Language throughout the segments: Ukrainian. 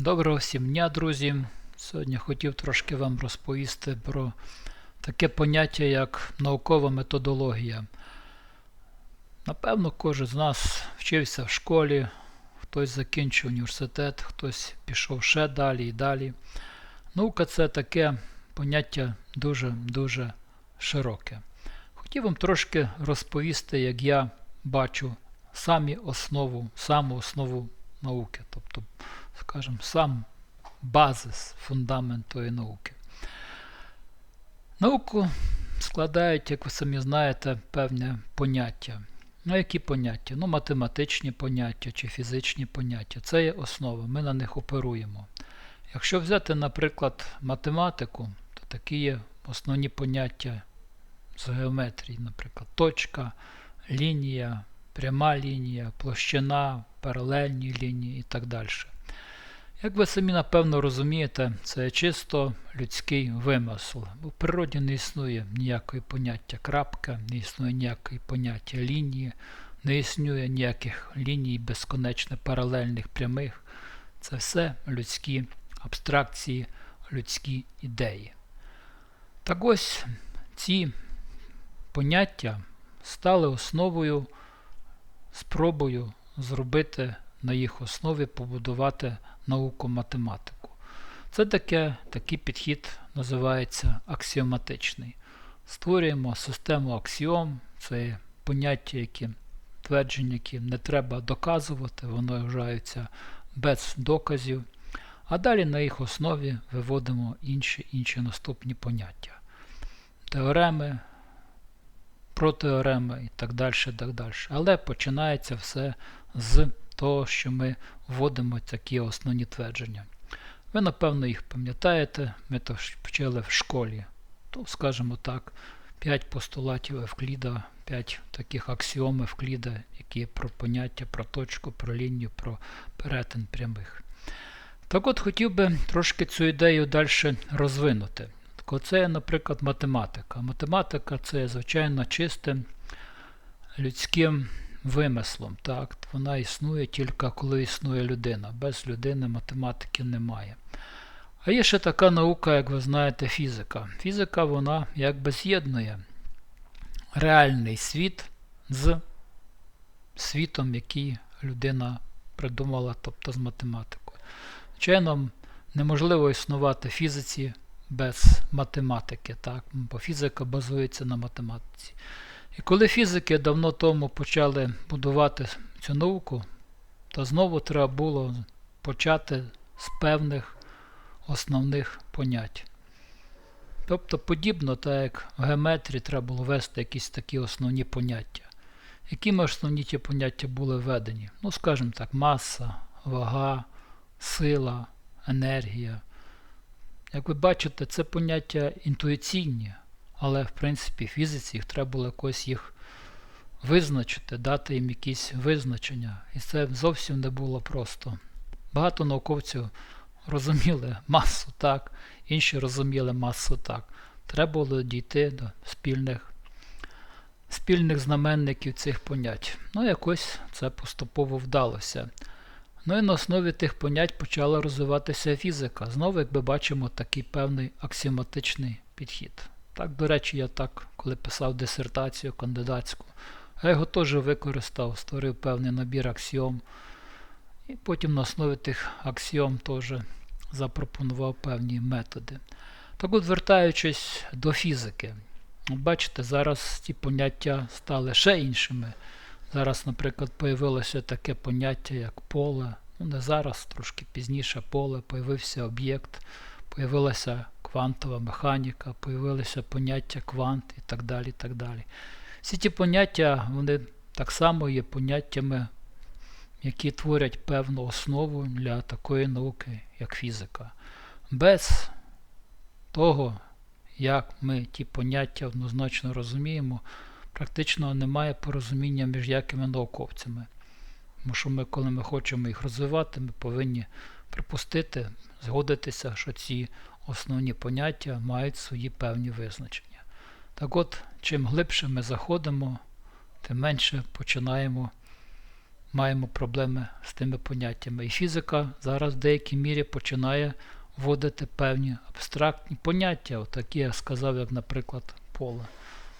Доброго всім дня, друзі. Сьогодні хотів трошки вам розповісти про таке поняття, як наукова методологія. Напевно, кожен з нас вчився в школі, хтось закінчив університет, хтось пішов ще далі і далі. Наука це таке поняття дуже-дуже широке. Хотів вам трошки розповісти, як я бачу самі основу, саму основу науки. Тобто скажімо, сам базис, фундамент тої науки. Науку складають, як ви самі знаєте, певне поняття. Ну, які поняття? Ну, математичні поняття чи фізичні поняття. Це є основа, ми на них оперуємо. Якщо взяти, наприклад, математику, то такі є основні поняття з геометрії, наприклад, точка, лінія, пряма лінія, площина, паралельні лінії і так далі. Як ви самі напевно розумієте, це чисто людський вимисел. У природі не існує ніякої поняття крапка, не існує ніякої поняття лінії, не існує ніяких ліній безконечно паралельних прямих. Це все людські абстракції, людські ідеї. Так ось ці поняття стали основою, спробою зробити на їх основі побудувати науку математику. Це таке, такий підхід називається аксіоматичний. Створюємо систему аксіом, це поняття, які твердження, які не треба доказувати, вони вважаються без доказів. А далі на їх основі виводимо інші інші наступні поняття. Теореми, протеореми і так далі. так далі. Але починається все з того, що ми вводимо такі основні твердження. Ви, напевно, їх пам'ятаєте, ми то вчили в школі. То, скажімо так, 5 постулатів Евкліда, 5 таких аксіом Евкліда, які про поняття, про точку, про лінію, про перетин прямих. Так от хотів би трошки цю ідею далі розвинути. Так Це, наприклад, математика. Математика це, звичайно, чистим людським вимислом. Так? Вона існує тільки коли існує людина. Без людини математики немає. А є ще така наука, як ви знаєте, фізика. Фізика вона якби з'єднує реальний світ з світом, який людина придумала, тобто з математикою. Звичайно, неможливо існувати фізиці без математики, так? бо фізика базується на математиці. І коли фізики давно тому почали будувати цю науку, то знову треба було почати з певних основних понять. Тобто, подібно, так як в геометрії треба було ввести якісь такі основні поняття. Якими основні ті поняття були введені? Ну, скажімо так, маса, вага, сила, енергія. Як ви бачите, це поняття інтуїційні. Але, в принципі, фізиці їх треба було якось їх визначити, дати їм якісь визначення. І це зовсім не було просто. Багато науковців розуміли масу так, інші розуміли масу так. Треба було дійти до спільних спільних знаменників цих понять. Ну, якось це поступово вдалося. Ну і на основі тих понять почала розвиватися фізика. Знову, як ми бачимо, такий певний аксіоматичний підхід. Так, до речі, я так, коли писав дисертацію кандидатську, я його теж використав, створив певний набір аксіом. І потім на основі тих аксіом теж запропонував певні методи. Так от, вертаючись до фізики, бачите, зараз ці поняття стали ще іншими. Зараз, наприклад, появилося таке поняття, як поле. Ну, не зараз, трошки пізніше поле, появився об'єкт, появилася квантова механіка, появилися поняття квант і так далі. так далі. Всі ті поняття вони так само є поняттями, які творять певну основу для такої науки, як фізика. Без того, як ми ті поняття однозначно розуміємо, практично немає порозуміння між якими науковцями. Тому що ми, коли ми хочемо їх розвивати, ми повинні припустити, згодитися, що ці основні поняття мають свої певні визначення. Так от, чим глибше ми заходимо, тим менше починаємо маємо проблеми з тими поняттями. І фізика зараз в деякій мірі починає вводити певні абстрактні поняття, отакі я сказав, як, наприклад, поле.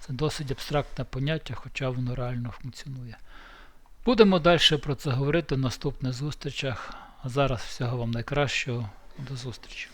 Це досить абстрактне поняття, хоча воно реально функціонує. Будемо далі про це говорити в наступних зустрічах. А зараз всього вам найкращого. До зустрічі.